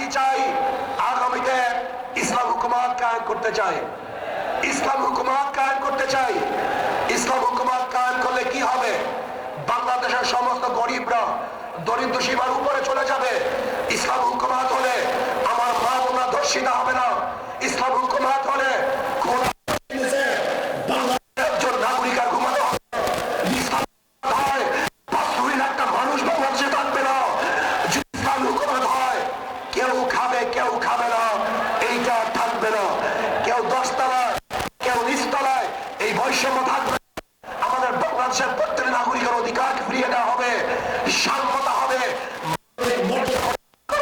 কি চাই? আগামীতে ইসলাম হুকুমাত কায়েম করতে চাই। ইসলাম হুকুমাত কায়েম করতে চাই। ইসলাম হুকুমাত কায়েম করলে কি হবে? বাংলাদেশের সমস্ত গরিবরা দরিদ্র সীমার উপরে চলে যাবে। ইসলাম হুকুমাত হলে আমার মা বোনা ধর্ষিতা হবে না। ইসলাম হুকুমাত হলে কোন একজন নাগরিক আর ঘুমাতে হবে ইসলাম হয় পাঁচশোর একটা মানুষ বাংলাদেশে থাকবে না যদি ইসলাম হুকুমত হয় কেউ খাবে কেউ খাবে না এইটা আর থাকবে না কেউ দশতলায় কেউ নিচতলায় এই বৈষম্য থাকবে না। আমাদের বাংলাদেশের প্রত্যেক নাগরিকের অধিকারকে ফিরিয়ে দেওয়া হবে সাম্যতা হবে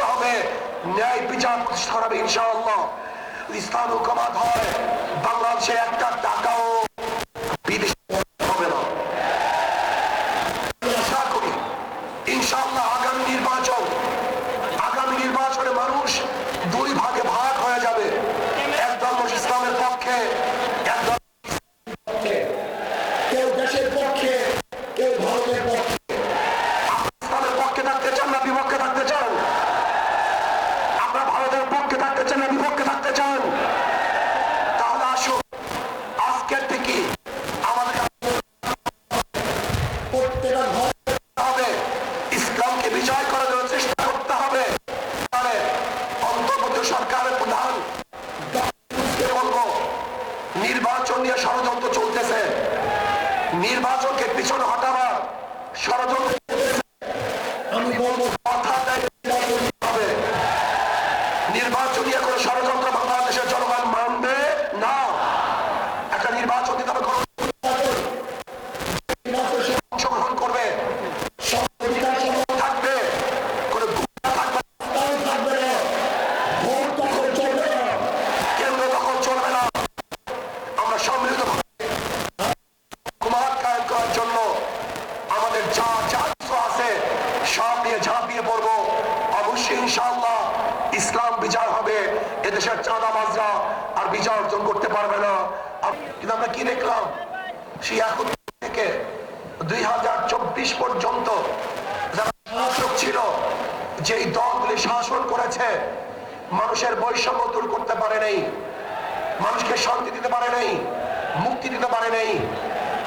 হবে, ন্যায় বিচার প্রতিষ্ঠা হবে ইনশাআল্লাহ। ইসলাম হুকুমত হয়, বাংলাদেশে একটা টাকাও হবে। ইসলামকে বিজয় করার জন্য চেষ্টা করতে হবে। অন্তর্বর্তী সরকারের প্রধান নির্বাচন নিয়ে ষড়যন্ত্র চলতেছে। নির্বাচনকে পিছনে হটাবার ষড়যন্ত্র আমি বলব ইসলাম বিজয় হবে এদেশের চাঁদাবাজরা আর বিজয় অর্জন করতে পারবে না। কিন্তু আমরা কি দেখলাম? সেই এখন থেকে দুই হাজার চব্বিশ পর্যন্ত ছিল, যেই দলগুলি শাসন করেছে, মানুষের বৈষম্য দূর করতে পারে নাই মানুষকে শান্তি দিতে পারে নাই মুক্তি দিতে পারে নাই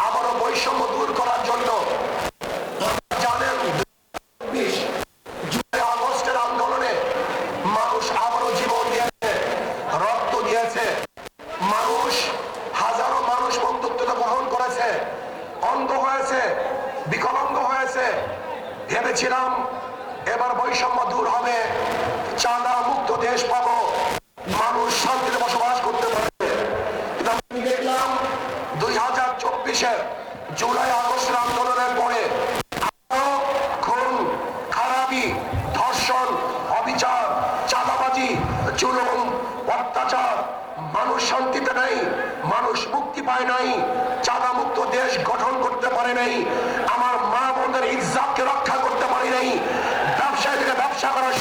আবারও বৈষম্য দূর করার জন্য জানেন ২৬ জুলাই আগস্টের আন্দোলনে মানুষ আবারও জীবন দিয়েছে রক্ত দিয়েছে মানুষ হাজারো মানুষ বন্ধুত্বতা করেছে অন্ধ হয়েছে, বিকলাঙ্গ হয়েছে। ভেবেছিলাম এবার বৈষম্য দূর হবে, চাঁদা মুক্ত দেশ পাব, মানুষ শান্তিতে বসবাস করতে পারবে। দেখলাম দুই হাজার চব্বিশের জুলাই মানুষ শান্তিতে নাই, মানুষ মুক্তি পায় নাই চাঁদা মুক্ত দেশ গঠন করতে পারে নাই, আমার মা বোনদের ইজ্জাতকে রক্ষা করতে পারি নাই ব্যবসায় থেকে ব্যবসা করার